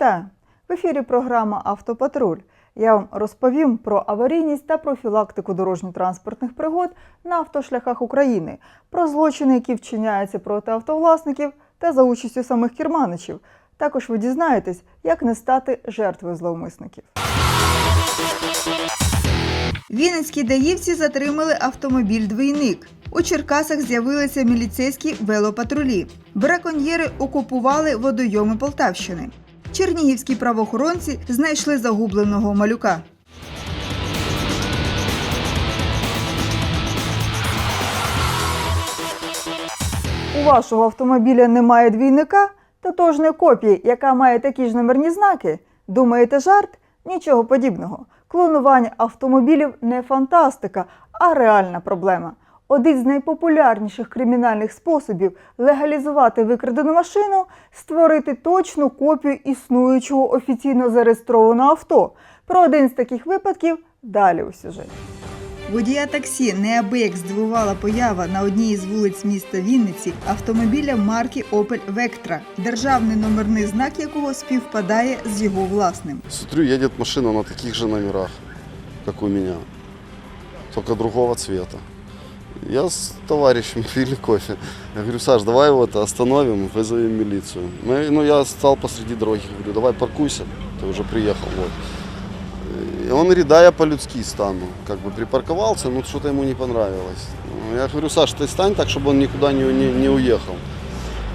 Вітаю! В ефірі програма Автопатруль. Я вам розповім про аварійність та профілактику дорожньо-транспортних пригод на автошляхах України, про злочини, які вчиняються проти автовласників та за участю самих керманичів. Також ви дізнаєтесь, як не стати жертвою зловмисників. Вінницькі даївці затримали автомобіль двійник. У Черкасах з'явилися міліцейські велопатрулі. Браконьєри окупували водойоми Полтавщини. Чернігівські правоохоронці знайшли загубленого малюка. У вашого автомобіля немає двійника, тотожної копії, яка має такі ж номерні знаки. Думаєте, жарт? Нічого подібного. Клонування автомобілів не фантастика, а реальна проблема. Один з найпопулярніших кримінальних способів легалізувати викрадену машину створити точну копію існуючого офіційно зареєстрованого авто. Про один з таких випадків далі у сюжеті. Водія таксі неабияк здивувала поява на одній із вулиць міста Вінниці автомобіля марки Opel Vectra, державний номерний знак якого співпадає з його власним. Смотрю, едет машина на таких же номерах, как у меня, только другого цвета. Я с товарищем пили кофе. Я говорю, Саш, давай вот остановим, вызовем милицию. Мы- ну, я стал посреди дороги, говорю, давай паркуйся, ты уже приехал. Вот. И он говорит, да, я по-людски стану. Как бы припарковался, но что-то ему не понравилось. Ну, Я говорю, Саш, ты стань так, чтобы он никуда не, не, не уехал.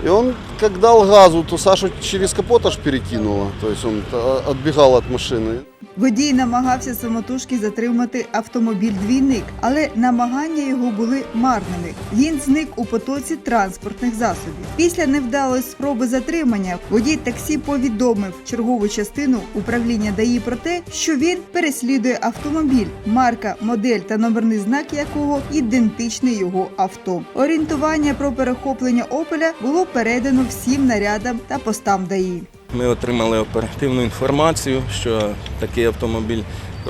И он, как дал газу, то Сашу через капот аж перекинуло. То есть он отбегал от машины. Водій намагався самотужки затримати автомобіль двійник, але намагання його були марними. Він зник у потоці транспортних засобів. Після невдалої спроби затримання водій таксі повідомив чергову частину управління ДАІ про те, що він переслідує автомобіль, марка, модель та номерний знак якого ідентичний його авто. Орієнтування про перехоплення опеля було передано всім нарядам та постам ДАІ. Ми отримали оперативну інформацію, що такий автомобіль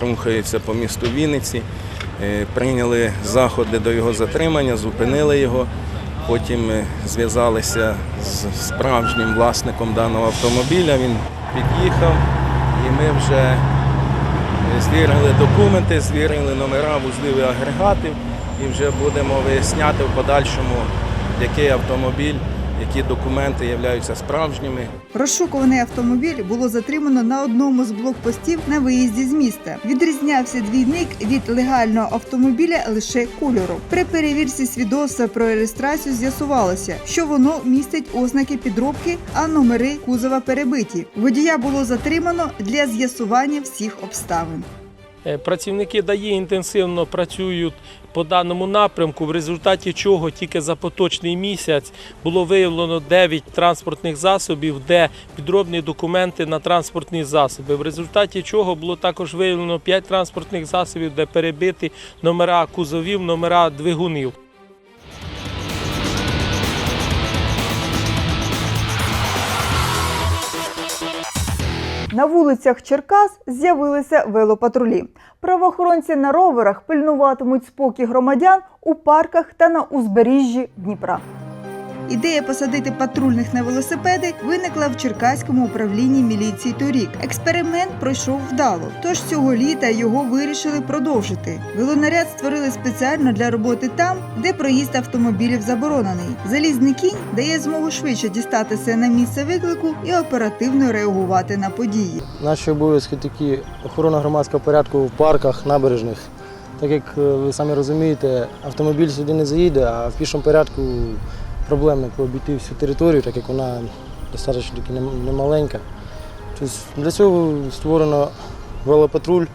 рухається по місту Вінниці. Е, Прийняли заходи до його затримання, зупинили його. Потім е, зв'язалися з справжнім власником даного автомобіля. Він під'їхав і ми вже е, звірили документи, звірили номера вузлів і агрегатів і вже будемо виясняти в подальшому, який автомобіль, які документи являються справжніми. Розшукуваний автомобіль було затримано на одному з блокпостів на виїзді з міста. Відрізнявся двійник від легального автомобіля лише кольором. При перевірці свідоцтва про реєстрацію з'ясувалося, що воно містить ознаки підробки, а номери кузова перебиті. Водія було затримано для з'ясування всіх обставин. Е, Працівники ДАІ інтенсивно працюють по даному напрямку, в результаті чого тільки за поточний місяць було виявлено 9 транспортних засобів, де підробні документи на транспортні засоби. В результаті чого було також виявлено 5 транспортних засобів, де перебиті номера кузовів, номера двигунів. На вулицях Черкас з'явилися велопатрулі. Правоохоронці на роверах пильнуватимуть спокій громадян у парках та на узбережжі Дніпра. Ідея посадити патрульних на велосипеди виникла в Черкаському управлінні міліції торік. Експеримент пройшов вдало, тож цього літа його вирішили продовжити. Велонаряд створили спеціально для роботи там, де проїзд автомобілів заборонений. Залізний кінь дає змогу швидше дістатися на місце виклику і оперативно реагувати на події. Наші обов'язки такі охорона громадського порядку в парках, набережних. Так як е, ви самі розумієте, автомобіль сюди не заїде, а в пішому порядку проблемно обійти всю територію, так як вона достатньо таки немаленька. Тобто для цього створено велопатруль,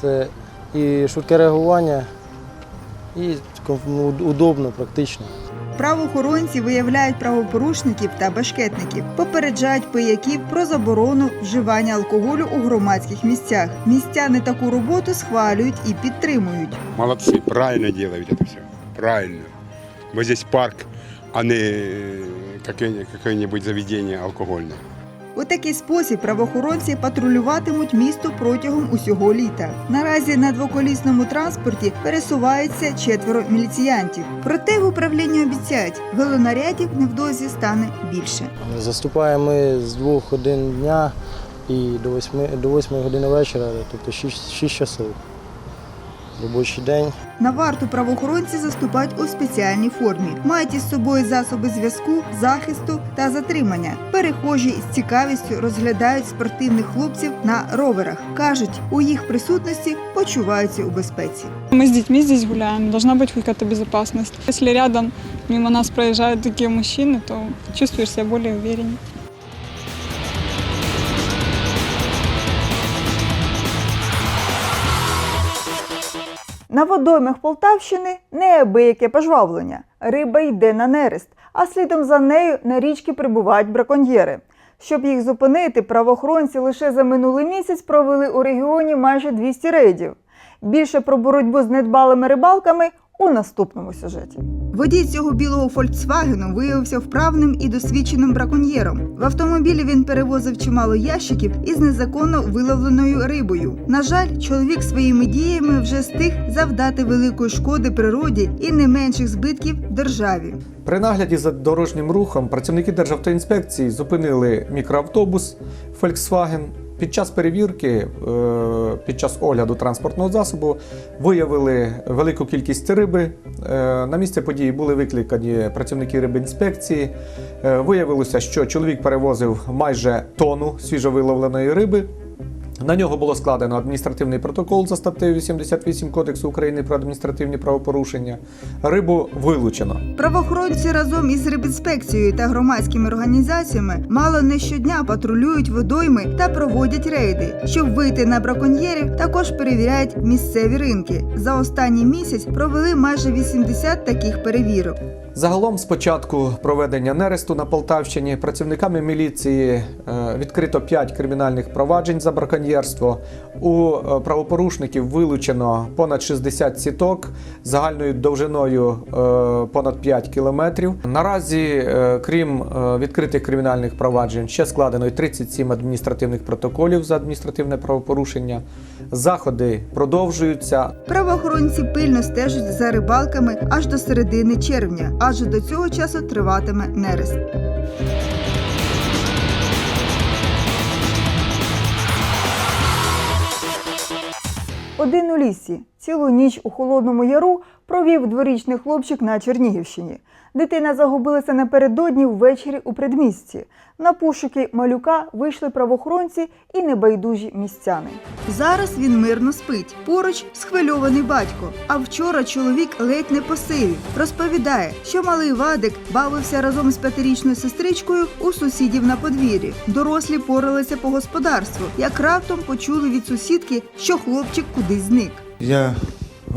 це і швидке реагування, і ну, удобно, практично. Правоохоронці виявляють правопорушників та башкетників, попереджають пияків про заборону вживання алкоголю у громадських місцях. Містяни таку роботу схвалюють і підтримують. Молодцы, правильно делают это все. Правильно. Вот здесь парк, а не какое- какое-нибудь заведение алкогольное. У такий спосіб правоохоронці патрулюватимуть місто протягом усього літа. Наразі на двоколісному транспорті пересуваються четверо міліціянтів. Проте в управлінні обіцяють, велонарядів невдовзі стане більше. Заступаємо ми з двох годин дня і до 8, до 8 години вечора, тобто 6, 6 часов Робочий день. На варту правоохоронці заступають у спеціальній формі, мають із собою засоби зв'язку, захисту та затримання. Перехожі з цікавістю розглядають спортивних хлопців на роверах. кажуть, у їх присутності почуваються у безпеці. Мы с детьми здесь гуляем, должна быть хоть какая-то безопасность. Если рядом мимо нас проезжают такие мужчины, то чувствуешь себя более увереннее. На водоймах Полтавщини неабияке пожвавлення. Риба йде на нерест, а слідом за нею на річки прибувають браконьєри. Щоб їх зупинити, правоохоронці лише за минулий місяць провели у регіоні майже 200 рейдів. Більше про боротьбу з недбалими рибалками у наступному сюжеті. Водій цього білого Фольксвагену виявився вправним і досвідченим браконьєром. В автомобілі він перевозив чимало ящиків із незаконно виловленою рибою. На жаль, чоловік своїми діями вже встиг завдати великої шкоди природі і не менших збитків державі. При нагляді за дорожнім рухом працівники Державтоінспекції зупинили мікроавтобус Volkswagen. Під час перевірки, е, під час огляду транспортного засобу, виявили велику кількість риби. Е, На місце події були викликані працівники рибінспекції. Е, Виявилося, що чоловік перевозив майже тонну свіжовиловленої риби. На нього було складено адміністративний протокол за статтею 88 Кодексу України про адміністративні правопорушення. Рибу вилучено. Правоохоронці разом із рибінспекцією та громадськими організаціями мало не щодня патрулюють водойми та проводять рейди. Щоб вийти на браконьєрів, також перевіряють місцеві ринки. За останній місяць провели майже 80 таких перевірок. Загалом, з початку проведення нересту на Полтавщині, працівниками міліції е, відкрито 5 кримінальних проваджень за браконьєрство. У е, правопорушників вилучено понад 60 сіток загальною довжиною е, понад 5 кілометрів. Наразі, е, крім відкритих кримінальних проваджень, ще складено й 37 адміністративних протоколів за адміністративне правопорушення. Заходи продовжуються. Правоохоронці пильно стежать за рибалками аж до середини червня, адже до цього часу триватиме нерест. Один у лісі цілу ніч у холодному яру провів дворічний хлопчик на Чернігівщині. Дитина загубилася напередодні ввечері у предмісті. На пошуки малюка вийшли правоохоронці і небайдужі містяни. Зараз він мирно спить. Поруч схвильований батько. А вчора чоловік ледь не посивів. Розповідає, що малий Вадик бавився разом з п'ятирічною сестричкою у сусідів на подвір'ї. Дорослі поралися по господарству, як раптом почули від сусідки, що хлопчик кудись зник. Я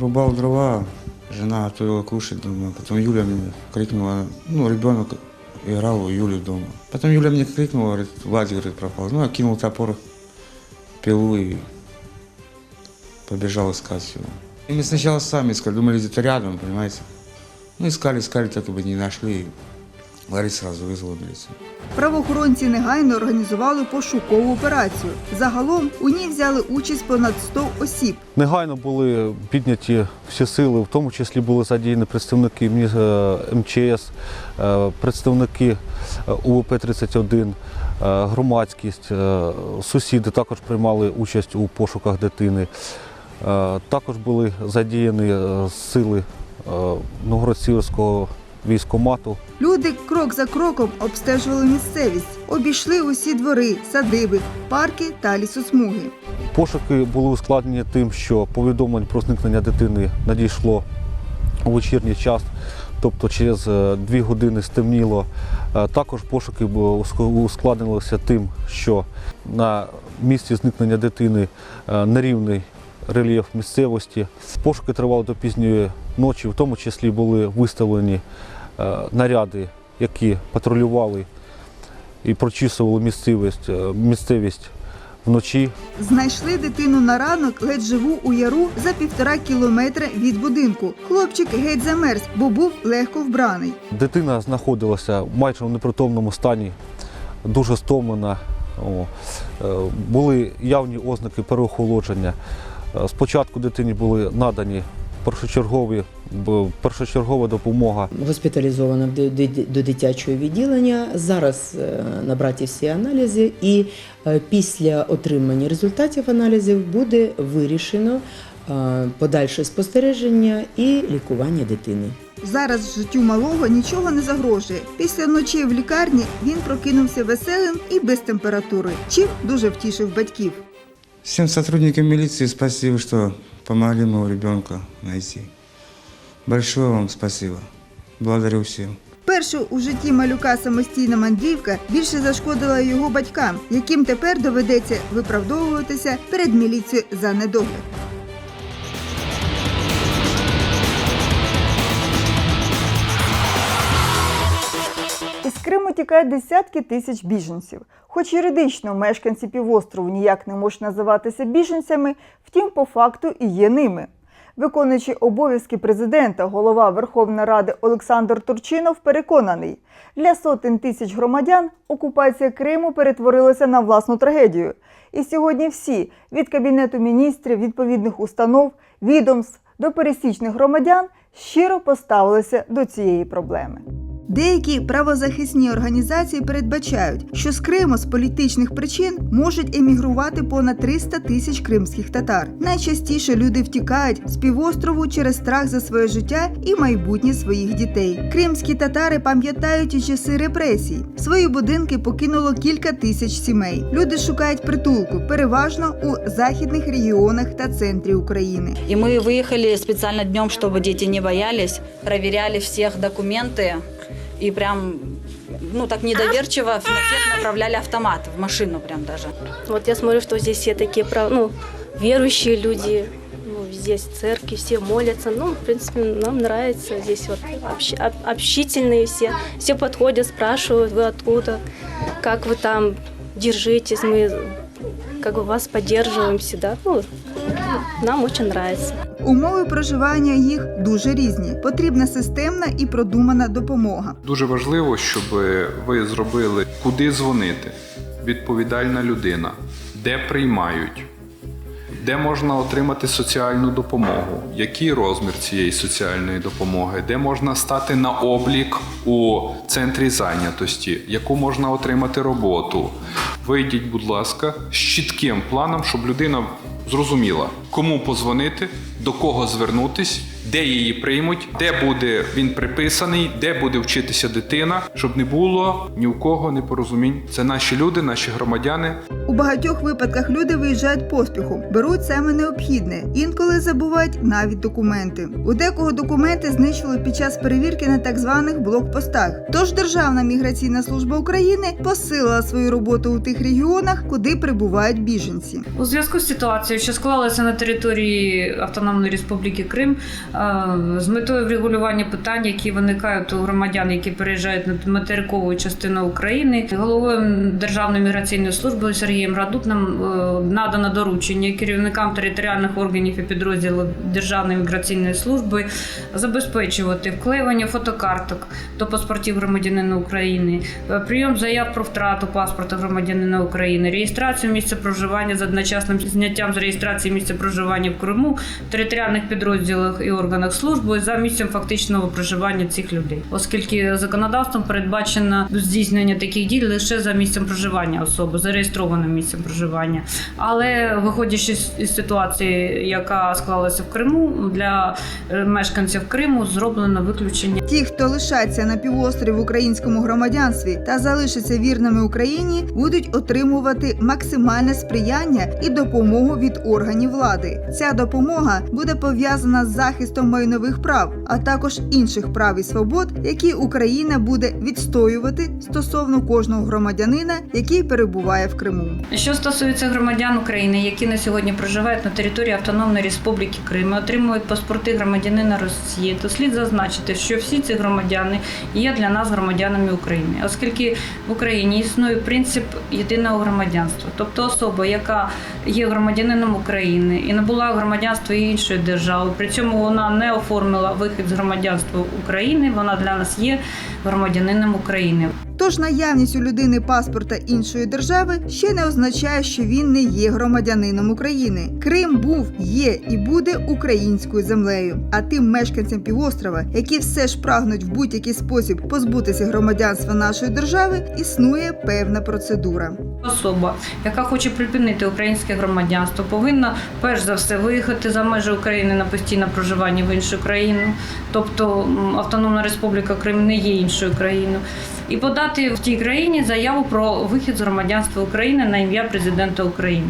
рубал дрова, жена готовила кушать дома. Потом Юля мне крикнула, ну, ребенок играл у Юли дома. Потом Юля мне крикнула, говорит, Владик, говорит, пропал. Ну, я кинул топор, пилу и побежал искать его. И мы сначала сами искали, думали, где-то рядом, понимаете. Ну, искали, искали, так и не нашли. Ларис сразу вызвала милицию. Правоохоронці негайно організували пошукову операцію. Загалом у ній взяли участь понад 100 осіб. Негайно були підняті всі сили, в тому числі були задіяні представники е, МЧС, е, представники е, УВП-31, е, громадськість, сусіди також приймали участь у пошуках дитини. Також були задіяні сили Новгород-Сіверського військомату. Люди крок за кроком обстежували місцевість, обійшли усі двори, садиби, парки та лісосмуги. Пошуки були ускладнені тим, що повідомлень про зникнення дитини надійшло у вечірній час, тобто через е, дві години стемніло. Е, Також пошуки ускладнилися тим, що на місці зникнення дитини е, нерівний рельєф місцевості. Пошуки тривали до пізньої ночі, в тому числі були виставлені е, наряди, які патрулювали і прочісували місцевість, е, місцевість вночі. Знайшли дитину на ранок ледь живу у яру за півтора кілометра від будинку. Хлопчик геть замерз, бо був легко вбраний. Дитина знаходилася майже в непритомному стані, дуже стомлена. Е, Були явні ознаки переохолодження. Е, Спочатку дитині були надані першочергові першочергова допомога госпіталізована до дитячого відділення. Зараз е, набраті всі аналізи, і е, після отримання результатів аналізів буде вирішено подальше спостереження і лікування дитини. Зараз життю малого нічого не загрожує. Після ночі в лікарні він прокинувся веселим і без температури, чим дуже втішив батьків. Всем сотрудникам милиции спасибо, что помогли моего ребенка найти. Большое вам спасибо. Благодарю всем. Першу у житті малюка самостійна мандрівка більше зашкодила його батькам, яким тепер доведеться виправдовуватися перед міліцією за недогляд. Із десятки тисяч біженців. Хоч юридично мешканці півострову ніяк не можуть називатися біженцями, втім, по факту і є ними. Виконуючий обов'язки президента, голова Верховної Ради Олександр Турчинов переконаний, для сотень тисяч громадян окупація Криму перетворилася на власну трагедію. І сьогодні всі від кабінету міністрів, відповідних установ, відомств до пересічних громадян щиро поставилися до цієї проблеми. Деякі правозахисні організації передбачають, що з Криму з політичних причин можуть емігрувати понад 300 тисяч кримських татар. Найчастіше люди втікають з півострову через страх за своє життя і майбутнє своїх дітей. Кримські татари пам'ятають і часи репресій. Свої будинки покинуло кілька тисяч сімей. Люди шукають притулку, переважно у західних регіонах та центрі України. И мы выехали специально днем, чтобы дети не боялись, проверяли всех документы и прям, ну так недоверчиво на всех направляли автомат в машину прям даже. Вот я смотрю, что здесь все такие, прав- ну, верующие люди, ну, здесь церкви, все молятся. Ну, в принципе, нам нравится здесь вот общ- об- общительные все. Все подходят, спрашивают, вы откуда, как вы там держитесь, мы как бы вас поддерживаем всегда. Ну, нам очень нравится. Умови проживання їх дуже різні. Потрібна системна і продумана допомога. Дуже важливо, щоб ви зробили, куди дзвонити, відповідальна людина, де приймають, де можна отримати соціальну допомогу, який розмір цієї соціальної допомоги, де можна стати на облік у центрі зайнятості, яку можна отримати роботу. Вийдіть, будь ласка, з чітким планом, щоб людина зрозуміла, кому позвонити, до кого звернутись, де її приймуть, де буде він приписаний, де буде вчитися дитина, щоб не було ні у кого непорозумінь. Це наші люди, наші громадяни. У багатьох випадках люди виїжджають поспіхом, беруть саме необхідне, інколи забувають навіть документи. У декого документи знищили під час перевірки на так званих блокпостах. Тож Державна міграційна служба України посилила свою роботу у тих регіонах, куди прибувають біженці. У зв'язку з ситуацією, що склалася на території Автономної Республіки Крим, е, з метою врегулювання питань, які виникають у громадян, які переїжджають на материкову частину України, головою Державної міграційної служби Сергієм Радутним е, надано доручення керівникам територіальних органів і підрозділів Державної міграційної служби забезпечувати вклеювання фотокарток до паспортів громадянина України, е, прийом заяв про втрату паспорта громадянина України, реєстрацію місця проживання з одночасним зняттям з реєстрації місця проживання в Криму, територіальних підрозділах і органах служби за місцем фактичного проживання цих людей, оскільки законодавством передбачено здійснення таких дій лише за місцем проживання особи, зареєстрованим місцем проживання. Але виходячи з ситуації, яка склалася в Криму, для е, мешканців Криму зроблено виключення. Ті, хто лишаться на півострові в українському громадянстві та залишаться вірними Україні, будуть отримувати максимальне сприяння і допомогу від органів влади. Ця допомога буде пов'язана з захистом майнових прав, а також інших прав і свобод, які Україна буде відстоювати стосовно кожного громадянина, який перебуває в Криму. Що стосується громадян України, які на сьогодні проживають на території Автономної Республіки Крим, отримують паспорти громадянина Росії, то слід зазначити, що всі ці громадяни є для нас громадянами України, оскільки в Україні існує принцип єдиного громадянства, тобто особа, яка є громадянином України і набула громадянства іншої держави, при цьому вона не оформила вихід з громадянства України, вона для нас є громадянином України. Тож наявність у людини паспорта іншої держави ще не означає, що він не є громадянином України. Крим був, є і буде українською землею. А тим мешканцям півострова, які все ж прагнуть в будь-який спосіб позбутися громадянства нашої держави, існує певна процедура. Особа, яка хоче припинити українське громадянство, повинна перш за все виїхати за межі України на постійне проживання в іншу країну, тобто Автономна Республіка Крим не є іншою країною, і подати в тій країні заяву про вихід з громадянства України на ім'я президента України.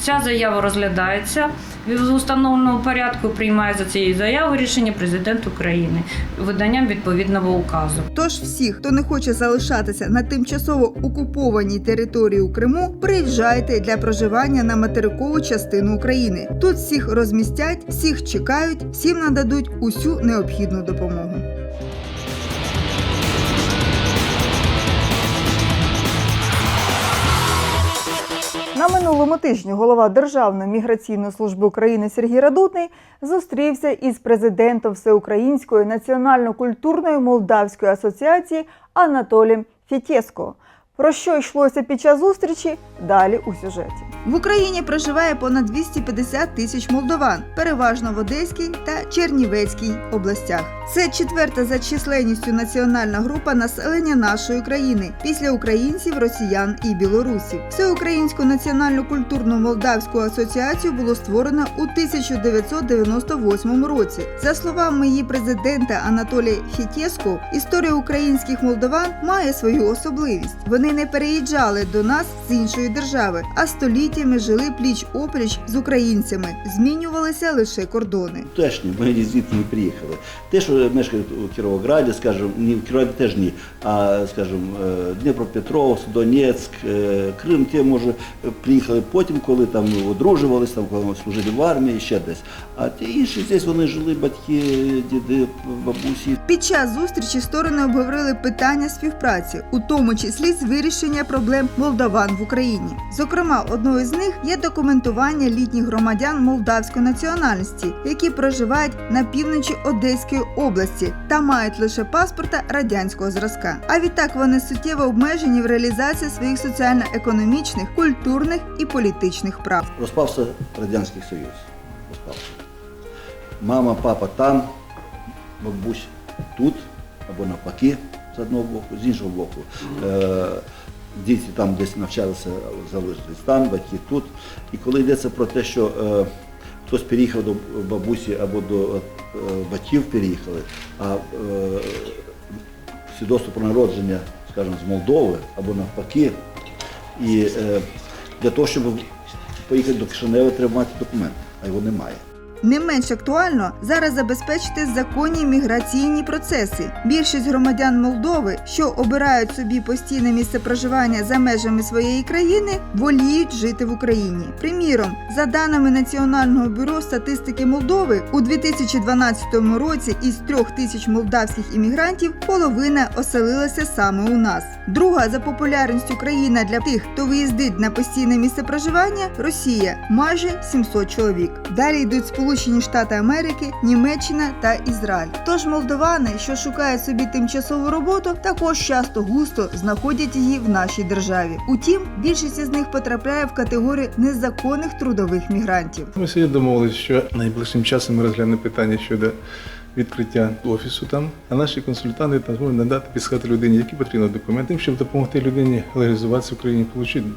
Ця заява розглядається в установленому порядку. Приймає за цією заявою рішення президент України виданням відповідного указу. Тож всі, хто не хоче залишатися на тимчасово окупованій території у Криму, приїжджайте для проживання на материкову частину України. Тут всіх розмістять, всіх чекають, всім нададуть усю необхідну допомогу. Минулому тижні голова Державної міграційної служби України Сергій Радутний зустрівся із президентом Всеукраїнської національно-культурної молдавської асоціації Анатолієм Фітєско. Про що йшлося під час зустрічі? Далі у сюжеті. В Україні проживає понад 250 тисяч молдован, переважно в Одеській та Чернівецькій областях. Це четверта за численністю національна група населення нашої країни після українців, росіян і білорусів. Всеукраїнську національну культурну молдавську асоціацію було створено у 1998 році. За словами її президента Анатолія Фітєско, історія українських молдован має свою особливість. Вони не переїжджали до нас з іншої держави, а століттями жили пліч опліч з українцями. Змінювалися лише кордони. Тешні, ми звідти не приїхали. Те, що мешкають у Кіровограді, скажімо, ні в Кіровограді теж ні, а скажімо, е, Дніпропетровськ, Донецьк, е, Крим, ті, може, приїхали потім, коли там одружувалися, там, коли служили в армії, ще десь. А ті інші здесь вони жили, батьки, діди, бабусі. Під час зустрічі сторони обговорили питання співпраці, у тому числі з вирішення проблем молдаван в Україні. Зокрема, одною з них є документування літніх громадян молдавської національності, які проживають на півночі Одеської області та мають лише паспорта радянського зразка. А відтак вони суттєво обмежені в реалізації своїх соціально-економічних, культурних і політичних прав. Розпався Радянський Союз. Розпався. Мама, папа там, бабусь тут, або навпаки, з одного боку, з іншого боку. Е, діти там десь навчалися, залишились там, батьки тут. І коли йдеться про те, що е, хтось переїхав до бабусі або до е, батьків переїхали, а свідоцтво про народження, скажімо, з Молдови або навпаки, і для того, щоб поїхати до Кишинева, треба мати документ, а його немає. Не менш актуально зараз забезпечити законні міграційні процеси. Більшість громадян Молдови, що обирають собі постійне місце проживання за межами своєї країни, воліють жити в Україні. Приміром, за даними Національного бюро статистики Молдови, у 2012 році із трьох тисяч молдавських іммігрантів половина оселилася саме у нас. Друга за популярністю країна для тих, хто виїздить на постійне місце проживання Росія майже 700 чоловік. Далі йдуть Сполучені Штати Америки, Німеччина та Ізраїль. Тож молдовани, що шукають собі тимчасову роботу, також часто густо знаходять її в нашій державі. Утім, більшість із них потрапляє в категорію незаконних трудових мігрантів. Ми сьогодні домовилися, що найближчим часом ми розглянемо питання щодо відкриття офісу там, а наші консультанти там зможуть надати підсказати людині, які потрібні документи, щоб допомогти людині легалізуватися в Україні, отримати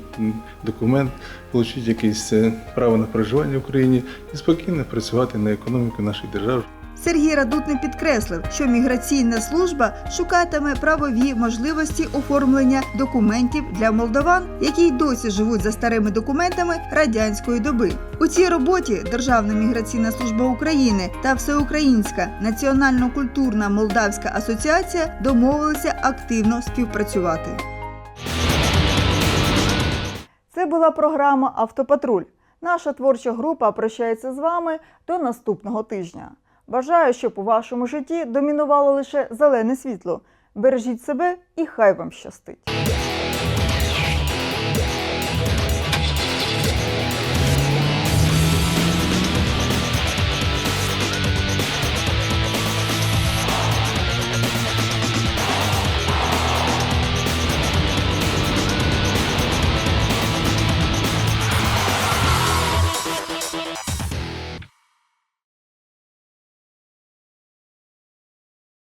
документ, отримати якесь е, право на проживання в Україні і спокійно працювати на економіку нашої держави. Сергій Радутний підкреслив, що міграційна служба шукатиме правові можливості оформлення документів для молдаван, які й досі живуть за старими документами радянської доби. У цій роботі Державна міграційна служба України та Всеукраїнська національно-культурна молдавська асоціація домовилися активно співпрацювати. Це була програма Автопатруль. Наша творча група прощається з вами до наступного тижня. Бажаю, щоб у вашому житті домінувало лише зелене світло. Бережіть себе і хай вам щастить!